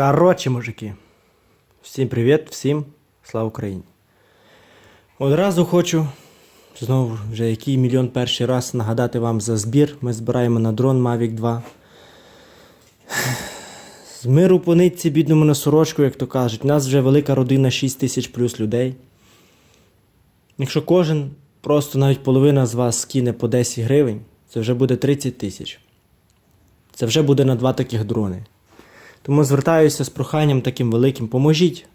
Коротше, мужики. Всім привіт, всім слава Україні. Одразу хочу знову вже який мільйон перший раз нагадати вам за збір. Ми збираємо на дрон Mavic 2. З миру по нитці бідному на сорочку, як то кажуть. У нас вже велика родина 6 тисяч плюс людей. Якщо кожен, просто навіть половина з вас скине по 10 гривень, це вже буде 30 тисяч. Це вже буде на два таких дрони. Тому звертаюся з проханням таким великим. Поможіть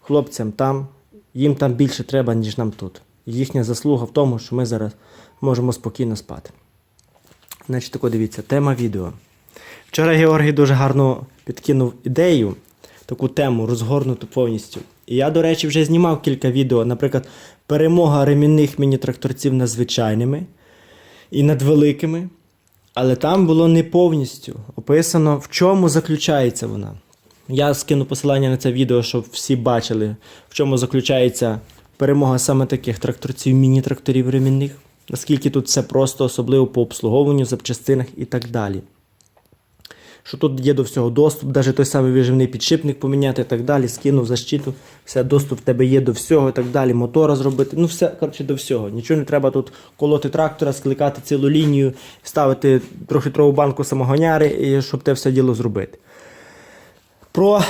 хлопцям там, їм там більше треба, ніж нам тут. Їхня заслуга в тому, що ми зараз можемо спокійно спати. Значить, тако дивіться, тема відео. Вчора Георгій дуже гарно підкинув ідею, таку тему розгорнуту повністю. І я, до речі, вже знімав кілька відео, наприклад, перемога ремінних міні-тракторців над звичайними і над великими. Але там було не повністю описано, в чому заключається вона. Я скину посилання на це відео, щоб всі бачили, в чому заключається перемога саме таких тракторців, міні-тракторів ремінних, наскільки тут все просто, особливо по обслуговуванню, запчастинах і так далі. Що тут є до всього доступ, навіть той самий виживний підшипник поміняти і так далі, скинув защиту, все, доступ в тебе є до всього і так далі, мотора зробити. Ну, все, коротше, до всього. Нічого не треба тут колоти трактора, скликати цілу лінію, ставити трьохлітрову банку самогоняри, щоб те все діло зробити. Про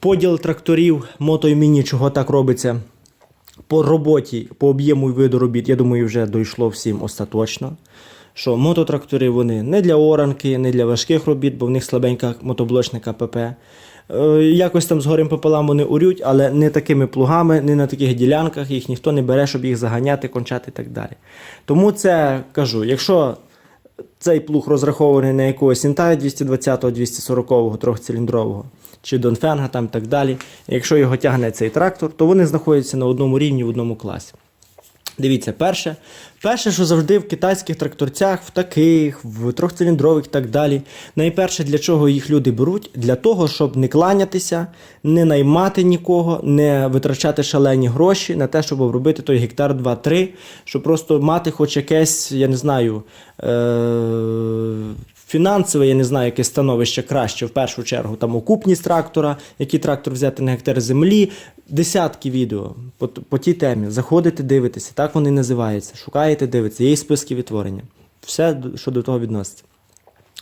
поділ тракторів, мото і міні, чого так робиться. По роботі, по об'єму і виду робіт, я думаю, вже дійшло всім остаточно. Що мототрактори вони не для оранки, не для важких робіт, бо в них слабенька мотоблочна КПП. Е, якось там згорем пополам вони урють, але не такими плугами, не на таких ділянках, їх ніхто не бере, щоб їх заганяти, кончати і так далі. Тому це кажу, якщо цей плуг розрахований на якогось інтая 220-го, 240-го, трьохциліндрового, чи Донфенга там і так далі. Якщо його тягне цей трактор, то вони знаходяться на одному рівні в одному класі. Дивіться, перше, перше, що завжди в китайських тракторцях, в таких, в трьохциліндрових і так далі. Найперше, для чого їх люди беруть? Для того, щоб не кланятися, не наймати нікого, не витрачати шалені гроші на те, щоб обробити той гектар 2-3, щоб просто мати хоч якесь, я не знаю, е- фінансове, я не знаю, яке становище краще в першу чергу. Там окупність трактора, який трактор взяти на гектар землі. Десятки відео по, по тій темі. Заходите, дивитеся, так вони називаються. Шукаєте, дивитеся, є і списки відтворення. Все, що до того відноситься.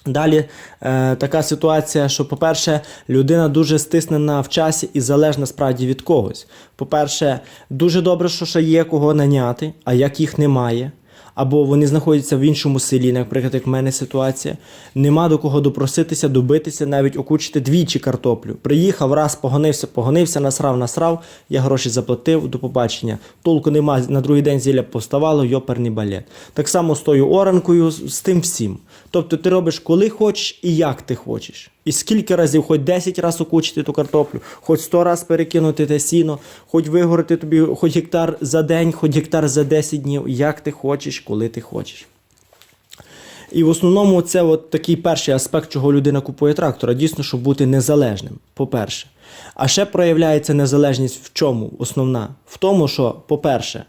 Далі е, така ситуація, що, по-перше, людина дуже стиснена в часі і залежна справді від когось. По-перше, дуже добре, що ще є кого наняти, а як їх немає. Або вони знаходяться в іншому селі, наприклад, як в мене ситуація. Нема до кого допроситися, добитися, навіть окучити двічі картоплю. Приїхав, раз погонився, погонився, насрав, насрав, я гроші заплатив, до побачення. Толку нема, на другий день зілля поставало, йоперний балет. Так само з тою оранкою, з тим всім. Тобто ти робиш коли хочеш і як ти хочеш. І скільки разів, хоч 10 разів окучити ту картоплю, хоч 100 разів перекинути те сіно, хоч вигорити тобі хоч гектар за день, хоч гектар за 10 днів, як ти хочеш, коли ти хочеш. І в основному це от такий перший аспект, чого людина купує трактора, дійсно, щоб бути незалежним, по-перше. А ще проявляється незалежність в чому? Основна? В тому, що, по-перше,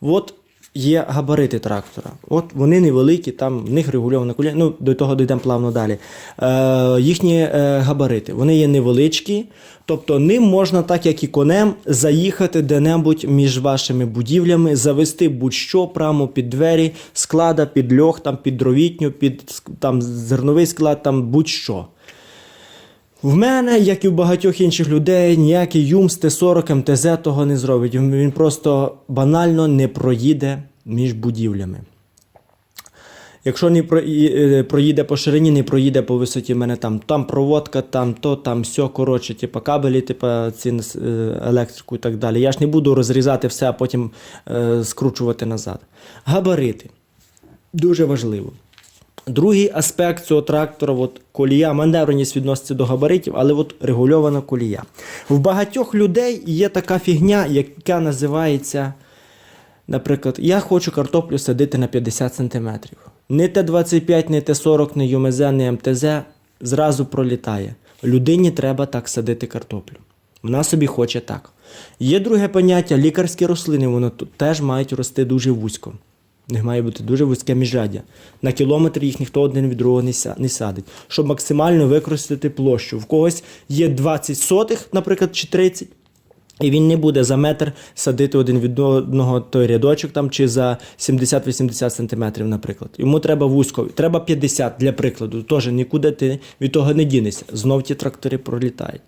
от є габарити трактора. От вони невеликі, там в них регульована колія. Ну, до того дійдемо плавно далі. Е, їхні е, габарити. Вони є невеличкі, тобто ним можна, так як і конем, заїхати де-небудь між вашими будівлями, завести будь-що прямо під двері, склада, під льох, там, під дровітню, під там, зерновий склад, там будь-що. В мене, як і в багатьох інших людей, ніякий Юмс Т40 МТЗ того не зробить. Він просто банально не проїде між будівлями. Якщо не е, проїде по ширині, не проїде по висоті, в мене там, там проводка, там то, там все, коротше, типу кабелі, типу ці е, електрику і так далі. Я ж не буду розрізати все, а потім е, скручувати назад. Габарити. Дуже важливо. Другий аспект цього трактора от колія, маневреність відноситься до габаритів, але от регульована колія. В багатьох людей є така фігня, яка називається, наприклад, я хочу картоплю садити на 50 см. Не Т-25, не Т-40, не ЮМЗ, не МТЗ зразу пролітає. Людині треба так садити картоплю. Вона собі хоче так. Є друге поняття лікарські рослини, вони теж мають рости дуже вузько. Них має бути дуже вузьке міжряддя. На кілометр їх ніхто один від другого не садить, щоб максимально використати площу. В когось є 20 сотих, наприклад, чи 30, і він не буде за метр садити один від одного той рядочок там чи за 70-80 сантиметрів, наприклад. Йому треба вузько, треба 50 для прикладу. Теж нікуди ти від того не дінешся. Знов ті трактори пролітають.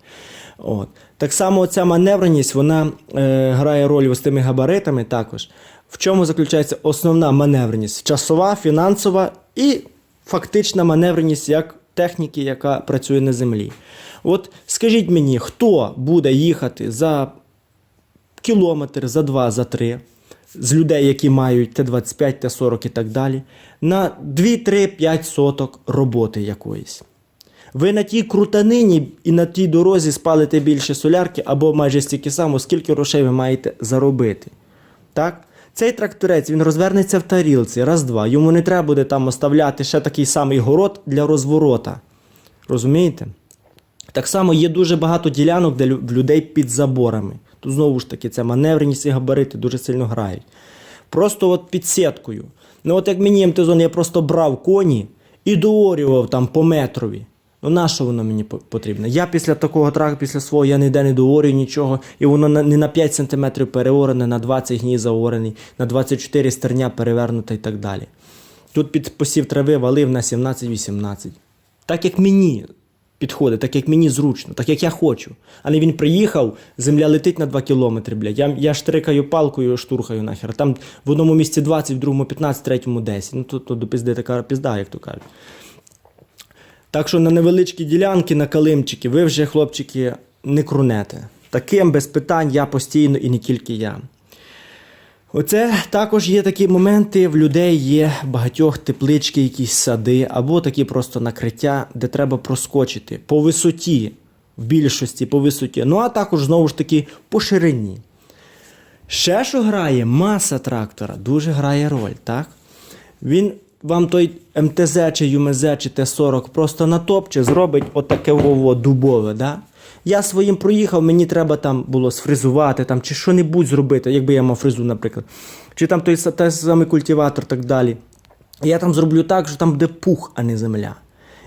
От. Так само ця маневреність вона е, грає роль з тими габаритами також. В чому заключається основна маневреність? Часова, фінансова і фактична маневреність як техніки, яка працює на землі. От скажіть мені, хто буде їхати за кілометр, за два, за три з людей, які мають Т-25, Т-40 і так далі, на 2, 3, 5 соток роботи якоїсь. Ви на тій крутанині і на тій дорозі спалите більше солярки або майже стільки само, скільки грошей ви маєте заробити. Так? Цей тракторець він розвернеться в тарілці, раз-два. Йому не треба буде там оставляти ще такий самий город для розворота. Розумієте? Так само є дуже багато ділянок, де людей під заборами. Тут знову ж таки ця маневреність і габарити дуже сильно грають. Просто от під сіткою. Ну от як мені МТЗон, я просто брав коні і доорював там по метрові. Ну на що воно мені потрібно? Я після такого тракту, після свого, я ніде не доорюю нічого, і воно не на 5 см переорене, на 20 гній заорений, на 24 стерня перевернута і так далі. Тут під посів трави валив на 17-18. Так як мені підходить, так як мені зручно, так як я хочу. А не він приїхав, земля летить на 2 кілометри, блядь. Я, я штрикаю палкою, штурхаю нахер. Там в одному місці 20, в другому 15, в третьому 10. Ну тут то, до пізди така пізда, як то кажуть. Так що на невеличкі ділянки, на калимчики, ви вже, хлопчики, не крунете. Таким без питань я постійно і не тільки я. Оце також є такі моменти, в людей є багатьох теплички, якісь сади, або такі просто накриття, де треба проскочити по висоті, в більшості по висоті. Ну а також знову ж таки по ширині. Ще що грає маса трактора, дуже грає роль, так? Він вам той МТЗ чи ЮМЗ чи Т-40 просто натопче, зробить отаке вово дубове. Да? Я своїм проїхав, мені треба там було сфризувати там, чи що-небудь зробити, якби я мав фризу, наприклад. Чи там той, той самий культиватор так далі. Я там зроблю так, що там буде пух, а не земля.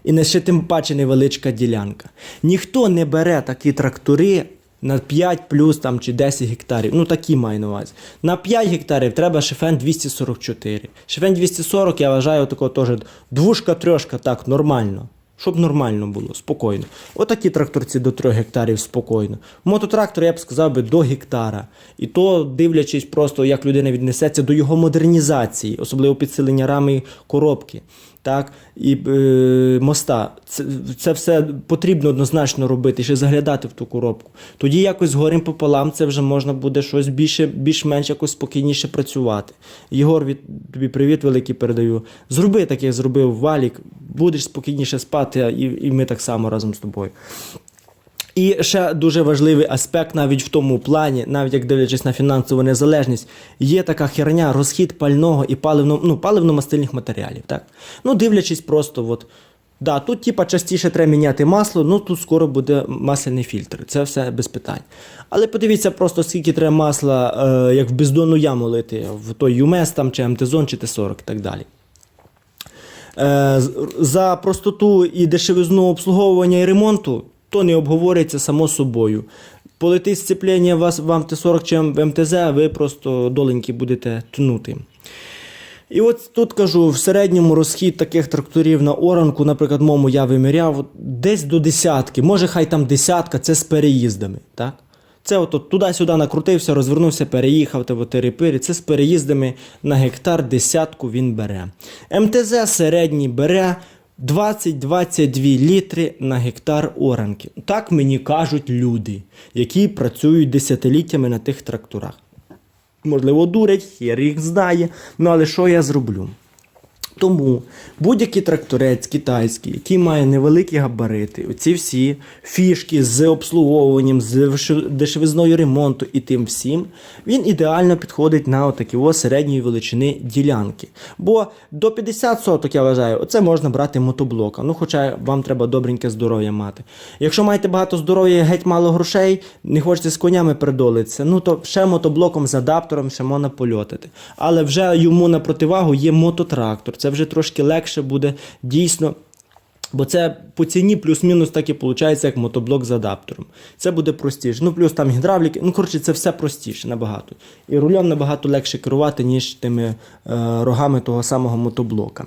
І не ще тим паче невеличка ділянка. Ніхто не бере такі трактори на 5 плюс там, чи 10 гектарів. Ну такі маю на увазі. На 5 гектарів треба шифен 244. Шифен 240, я вважаю, такого теж двушка, трьошка, так, нормально. Щоб нормально було, спокійно. Отакі тракторці до 3 гектарів спокійно. Мототрактор, я б сказав би, до гектара. І то дивлячись просто, як людина віднесеться до його модернізації, особливо підсилення рами коробки. Так, і е, моста. Це, це все потрібно однозначно робити, ще заглядати в ту коробку. Тоді якось горем пополам це вже можна буде щось більше, більш-менш якось спокійніше працювати. Єгор, від тобі привіт великий передаю. Зроби так, як зробив Валік, будеш спокійніше спати, і, і ми так само разом з тобою. І ще дуже важливий аспект навіть в тому плані, навіть як дивлячись на фінансову незалежність, є така херня розхід пального і паливно, ну, паливно-мастильних матеріалів. Так? Ну, дивлячись просто, от, да, тут типа, частіше треба міняти масло, ну тут скоро буде масляний фільтр. Це все без питань. Але подивіться просто, скільки треба масла, е, як в бездонну яму лити, в той ЮМЕС там, чи МТЗон, чи Т-40 і так далі. Е, За простоту і дешевизну обслуговування і ремонту то не обговорюється само собою. Полетить сцеплення вас вам Т-40 чи в МТЗ, а ви просто доленьки будете тнути. І от тут кажу, в середньому розхід таких тракторів на оранку, наприклад, мому я виміряв десь до десятки, може хай там десятка, це з переїздами. Так? Це от, туди-сюди накрутився, розвернувся, переїхав, та тири Це з переїздами на гектар десятку він бере. МТЗ середній бере 20-22 літри на гектар оранки. Так мені кажуть люди, які працюють десятиліттями на тих тракторах. Можливо, дурять, я їх знає. Ну але що я зроблю? Тому будь-який тракторець китайський, який має невеликі габарити, оці всі фішки з обслуговуванням, з дешевизною ремонту і тим всім, він ідеально підходить на отакі ось середньої величини ділянки. Бо до 50 соток, я вважаю, оце можна брати мотоблока. Ну, хоча вам треба добреньке здоров'я мати. Якщо маєте багато здоров'я і геть мало грошей, не хочете з конями придолитися, ну то ще мотоблоком з адаптером ще можна польотити. Але вже йому на противагу є мототрактор. Це вже трошки легше буде дійсно. Бо це по ціні плюс-мінус так і виходить, як мотоблок з адаптером. Це буде простіше. Ну, плюс там гідравліки, ну коротше, це все простіше набагато. І рулем набагато легше керувати, ніж тими е, рогами того самого мотоблока.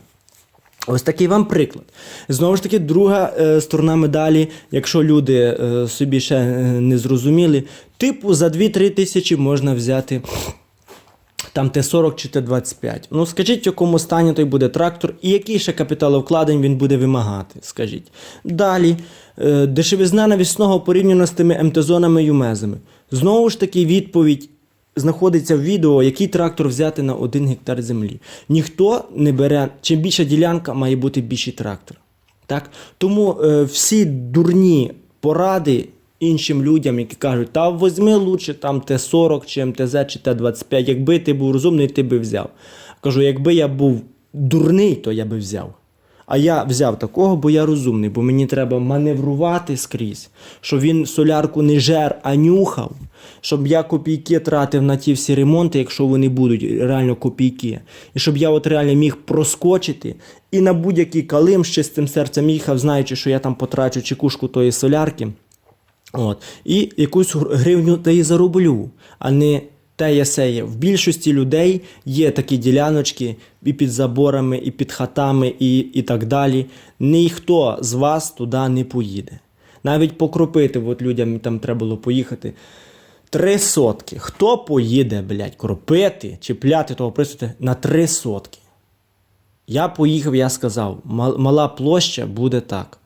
Ось такий вам приклад. Знову ж таки, друга е, сторона медалі, якщо люди е, собі ще е, не зрозуміли, типу за 2-3 тисячі можна взяти там Т-40 чи Т-25. Ну скажіть, в якому стані той буде трактор і який ще капіталовкладень він буде вимагати, скажіть. Далі, е, дешевизна навісного порівняно з тими МТ-зонами і юмезами. Знову ж таки, відповідь знаходиться в відео, який трактор взяти на 1 гектар землі. Ніхто не бере, чим більша ділянка, має бути більший трактор. Так? Тому е, всі дурні поради іншим людям, які кажуть, та візьми лучше там Т-40 чи МТЗ чи Т-25, якби ти був розумний, ти би взяв. Кажу, якби я був дурний, то я би взяв. А я взяв такого, бо я розумний, бо мені треба маневрувати скрізь, щоб він солярку не жер, а нюхав, щоб я копійки тратив на ті всі ремонти, якщо вони будуть реально копійки. І щоб я от реально міг проскочити і на будь-який калим з чистим серцем їхав, знаючи, що я там потрачу чекушку тої солярки. От. І якусь гривню та й зароблю, а не те я сеє. В більшості людей є такі діляночки і під заборами, і під хатами, і, і так далі. Ніхто з вас туди не поїде. Навіть покропити, от людям там треба було поїхати. Три сотки. Хто поїде, блядь, кропити, чіпляти того присути на три сотки? Я поїхав, я сказав, мала площа буде так.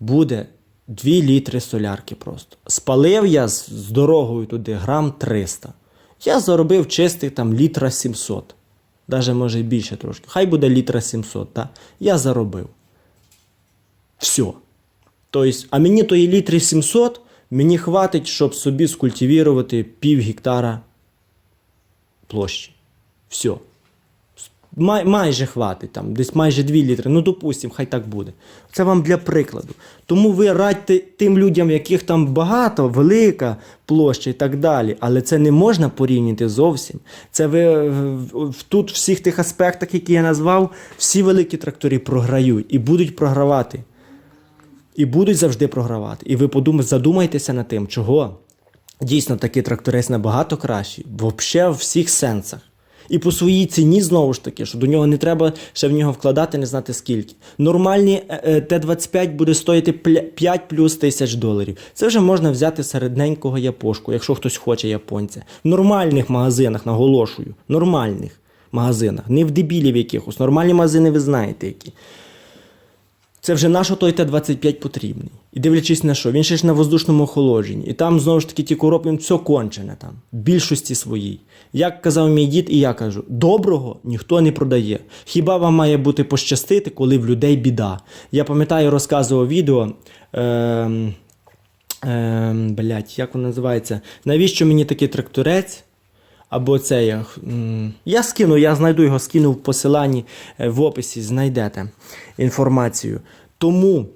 Буде 2 літри солярки просто. Спалив я з, дорогою туди грам 300. Я заробив чистих там літра 700. Даже може більше трошки. Хай буде літра 700, та? Я заробив. Все. Тобто, а мені тої літри 700, мені хватить, щоб собі скультивірувати пів гектара площі. Все. Май, майже хватить, там, десь майже 2 літри. Ну, допустимо, хай так буде. Це вам для прикладу. Тому ви радьте тим людям, яких там багато, велика площа і так далі. Але це не можна порівняти зовсім. Це ви тут, в всіх тих аспектах, які я назвав, всі великі трактори програють і будуть програвати. І будуть завжди програвати. І ви подумайте, задумайтеся над тим, чого. Дійсно, такий тракторець набагато кращий, взагалі в всіх сенсах. І по своїй ціні знову ж таки, що до нього не треба ще в нього вкладати, не знати скільки. Нормальний е, е, Т-25 буде стоїти 5 плюс тисяч доларів. Це вже можна взяти середненького япошку, якщо хтось хоче японця. В нормальних магазинах, наголошую, нормальних магазинах, не в дебілів якихось. Нормальні магазини ви знаєте які. Це вже наш той Т-25 потрібний. І дивлячись на що, він ще ж на воздушному охолодженні. І там знову ж таки ті коробки, все кончене там, більшості своїй. Як казав мій дід, і я кажу, доброго ніхто не продає. Хіба вам має бути пощастити, коли в людей біда? Я пам'ятаю, розказував відео. Ем, ем, блять, як воно називається? Навіщо мені такий тракторець? Або це я. Я скину, я знайду його, скину в посиланні е, в описі, знайдете інформацію. Тому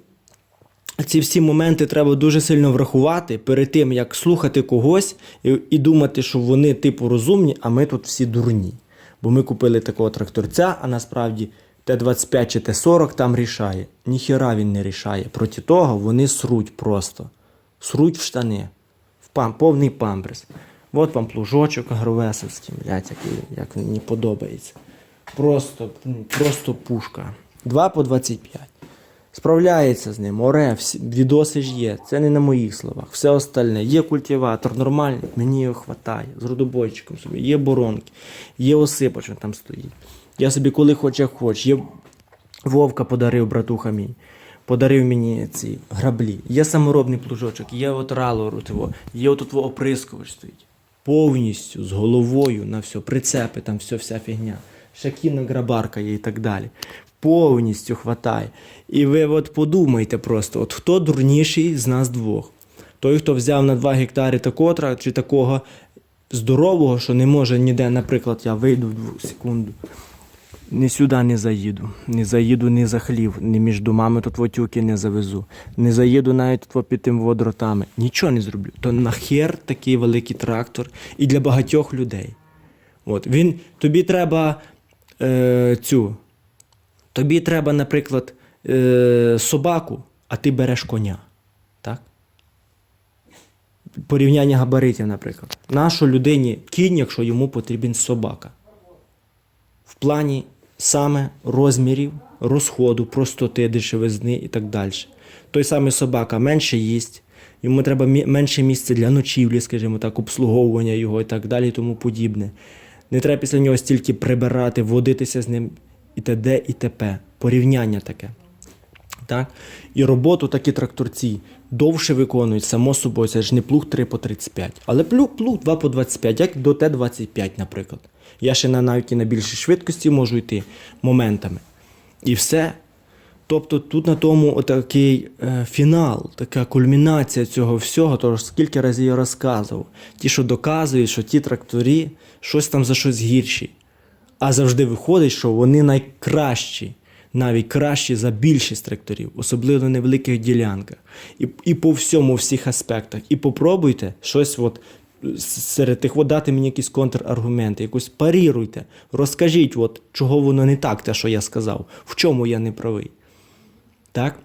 ці всі моменти треба дуже сильно врахувати перед тим, як слухати когось і, і думати, що вони типу розумні, а ми тут всі дурні. Бо ми купили такого тракторця, а насправді Т-25 чи Т-40 там рішає. Ніхіра він не рішає. Проти того вони сруть просто. Сруть в штани. В пам, повний памперс. От вам плужочок агровесовський, блядь, який, як мені подобається. Просто, просто пушка. 2 по 25. Справляється з ним, оре, всі, відоси ж є. Це не на моїх словах. Все остальне. Є культиватор, нормальний, мені його хватає. З родобойчиком собі. Є боронки, є осипач, він там стоїть. Я собі коли хоч як хоч. Є Вовка подарив братуха мій. Подарив мені ці граблі. Є саморобний плужочок, є от рало рутиво, є отут оприскувач стоїть. Повністю з головою на все, прицепи, там все, вся фігня. шакіна кінограбарка є і так далі. Повністю хватає. І ви от подумайте просто, от хто дурніший з нас двох? Той, хто взяв на 2 гектари такотра чи такого здорового, що не може ніде, наприклад, я вийду в секунду. Ні сюди не заїду, не заїду ні за хлів, ні між домами тут вотюки не завезу, не заїду навіть тут під тим водротами. Нічого не зроблю. То нахер такий великий трактор і для багатьох людей. От, він, тобі треба е, цю. Тобі треба, наприклад, е, собаку, а ти береш коня. Так? Порівняння габаритів, наприклад. Нащо людині кінь, якщо йому потрібен собака? в плані саме розмірів, розходу, простоти, дешевизни і так далі. Той самий собака менше їсть, йому треба менше місця для ночівлі, скажімо так, обслуговування його і так далі, і тому подібне. Не треба після нього стільки прибирати, водитися з ним і т.д. і т.п. Порівняння таке. Так? І роботу такі тракторці довше виконують, само собою, це ж не плуг 3 по 35, але плуг, плуг 2 по 25, як до Т-25, наприклад. Я ще на, навіть і на більшій швидкості можу йти моментами. І все. Тобто тут на тому отакий е, фінал, така кульмінація цього всього, тож скільки разів я розказував. Ті, що доказують, що ті тракторі щось там за щось гірші. А завжди виходить, що вони найкращі, навіть кращі за більшість тракторів, особливо на невеликих ділянках. І, і по всьому, всіх аспектах. І попробуйте щось от серед тих, от дати мені якісь контраргументи, якось паріруйте, розкажіть, от, чого воно не так, те, що я сказав, в чому я не правий. Так?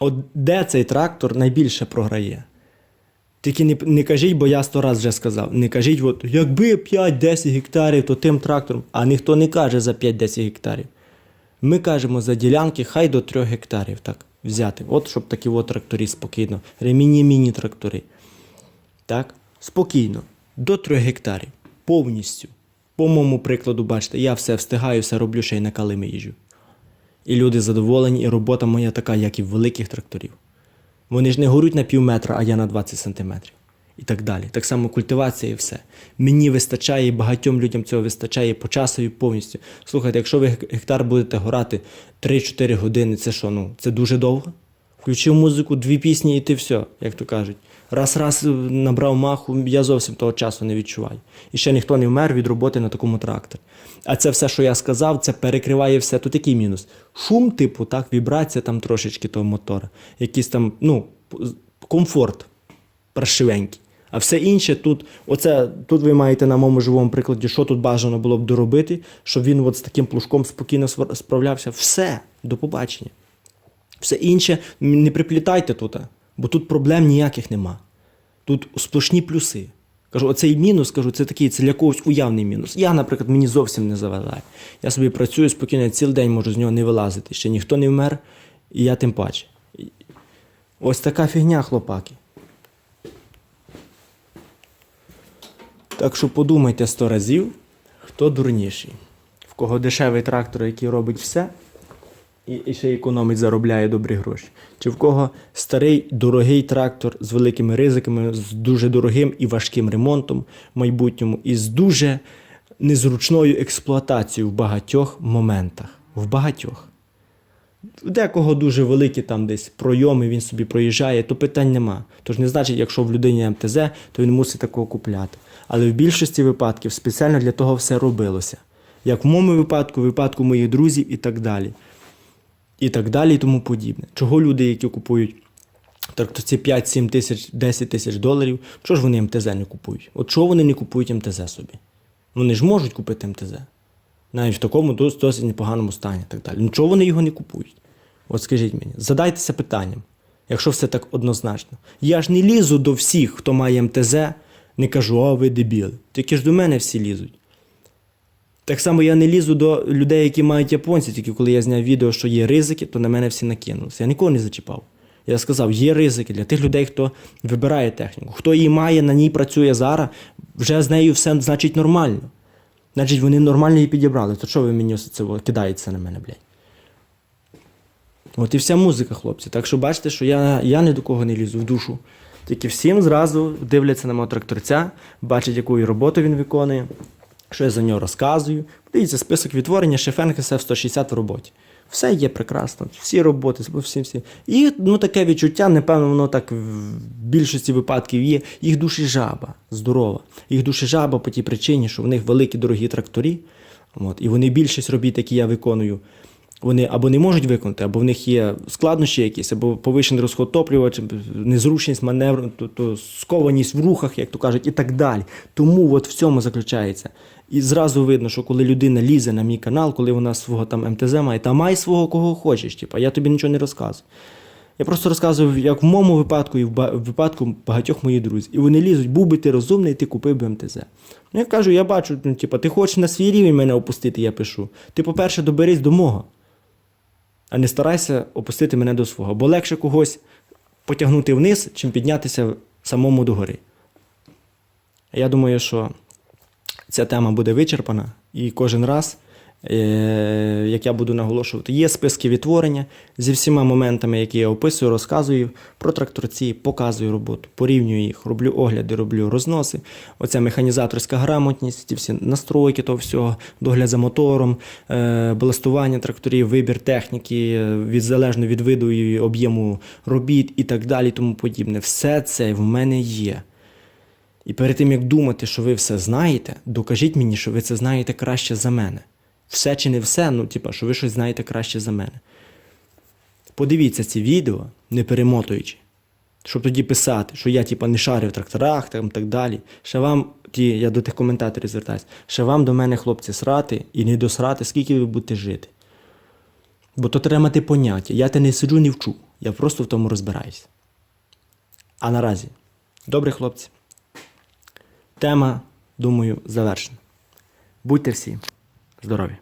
От де цей трактор найбільше програє? Тільки не, не кажіть, бо я сто раз вже сказав. Не кажіть, от, якби 5-10 гектарів, то тим трактором. А ніхто не каже за 5-10 гектарів. Ми кажемо за ділянки, хай до 3 гектарів так взяти. От щоб такі от тракторі спокійно. Реміні-міні трактори. Так? Спокійно. До 3 гектарів. Повністю. По моєму прикладу, бачите, я все встигаю, все роблю, ще й на калими їжджу. І люди задоволені, і робота моя така, як і в великих тракторів. Вони ж не горуть на пів метра, а я на 20 сантиметрів. І так далі. Так само культивація і все. Мені вистачає, і багатьом людям цього вистачає по часові повністю. Слухайте, якщо ви гектар будете горати 3-4 години, це що, ну, це дуже довго? Включив музику, дві пісні і ти все, як то кажуть. Раз-раз е, набрав маху, я зовсім того часу не відчуваю. І ще ніхто не вмер від роботи на такому тракторі. А це все, що я сказав, це перекриває все. Тут який мінус? Шум, типу, так, вібрація там трошечки того мотора. Якийсь там, ну, комфорт паршивенький. А все інше тут, оце, тут ви маєте на моєму живому прикладі, що тут бажано було б доробити, щоб він от з таким плужком спокійно справлявся. Все, до побачення. Все інше не приплітайте тут, бо тут проблем ніяких нема. Тут сплошні плюси. Кажу, оцей мінус, кажу, це такий це для когось уявний мінус. Я, наприклад, мені зовсім не заважає. Я собі працюю спокійно, я цілий день можу з нього не вилазити. Ще ніхто не вмер, і я тим паче. Ось така фігня, хлопаки. Так що подумайте сто разів, хто дурніший. В кого дешевий трактор, який робить все, і, і ще економить, заробляє добрі гроші. Чи в кого старий дорогий трактор з великими ризиками, з дуже дорогим і важким ремонтом в майбутньому, і з дуже незручною експлуатацією в багатьох моментах. В багатьох. Декого дуже великі там десь пройоми, він собі проїжджає, то питань нема. Тож не значить, якщо в людині МТЗ, то він мусить такого купляти. Але в більшості випадків спеціально для того все робилося. Як в моєму випадку, в випадку моїх друзів і так далі. І так далі, і тому подібне. Чого люди, які купують тракторці 5-7 тисяч, 10 тисяч доларів, чого ж вони МТЗ не купують? От чого вони не купують МТЗ собі? Вони ж можуть купити МТЗ. Навіть в такому досить непоганому стані так далі. Ну чого вони його не купують? От скажіть мені, задайтеся питанням, якщо все так однозначно. Я ж не лізу до всіх, хто має МТЗ, не кажу, а ви дебіли. Тільки ж до мене всі лізуть. Так само я не лізу до людей, які мають японці, тільки коли я зняв відео, що є ризики, то на мене всі накинулися. Я нікого не зачіпав. Я сказав, є ризики для тих людей, хто вибирає техніку. Хто її має, на ній працює зараз, вже з нею все значить нормально. Значить, вони нормально її підібрали. То що ви мені це кидаєтеся на мене, блядь? От і вся музика, хлопці. Так що бачите, що я, я ні до кого не лізу в душу. Тільки всім зразу дивляться на мого тракторця, бачать, яку роботу він виконує. Що я за нього розказую. Подивіться, список відтворення Шефенка СФ 160 в роботі. Все є прекрасно, всі роботи, всі, всі. І ну, таке відчуття, напевно, воно так в більшості випадків є. Їх душі жаба, здорова. Їх душі жаба по тій причині, що в них великі дорогі тракторі. От, і вони більшість робіт, які я виконую, вони або не можуть виконати, або в них є складнощі якісь, або повищений розход топлива, незручність маневру, то, то скованість в рухах, як то кажуть, і так далі. Тому от в цьому заключається. І зразу видно, що коли людина лізе на мій канал, коли вона свого там МТЗ має, та май свого кого хочеш, типу, я тобі нічого не розказую. Я просто розказую, як в моєму випадку і в випадку багатьох моїх друзів. І вони лізуть, був би ти розумний, ти купив би МТЗ. Ну я кажу, я бачу, ну, типу, ти хочеш на свій рівень мене опустити, я пишу. Ти, по-перше, доберись до мого, а не старайся опустити мене до свого. Бо легше когось потягнути вниз, чим піднятися самому догори. Я думаю, що ця тема буде вичерпана, і кожен раз, е, як я буду наголошувати, є списки відтворення зі всіма моментами, які я описую, розказую про тракторці, показую роботу, порівнюю їх, роблю огляди, роблю розноси. Оця механізаторська грамотність, ті всі настройки того всього, догляд за мотором, е, баластування тракторів, вибір техніки, е, від залежно від виду і об'єму робіт і так далі, тому подібне. Все це в мене є. І перед тим як думати, що ви все знаєте, докажіть мені, що ви це знаєте краще за мене. Все чи не все, ну, типа, що ви щось знаєте краще за мене. Подивіться ці відео, не перемотуючи, щоб тоді писати, що я типа не шарю в тракторах там так далі. Ще вам, ті, я до тих коментаторів звертаюся, ще вам до мене, хлопці, срати і не досрати, скільки ви будете жити. Бо то треба мати поняття. Я те не сиджу, не вчу. Я просто в тому розбираюсь. А наразі, добре, хлопці. Тема, думаю, завершена. Будьте всі здорові!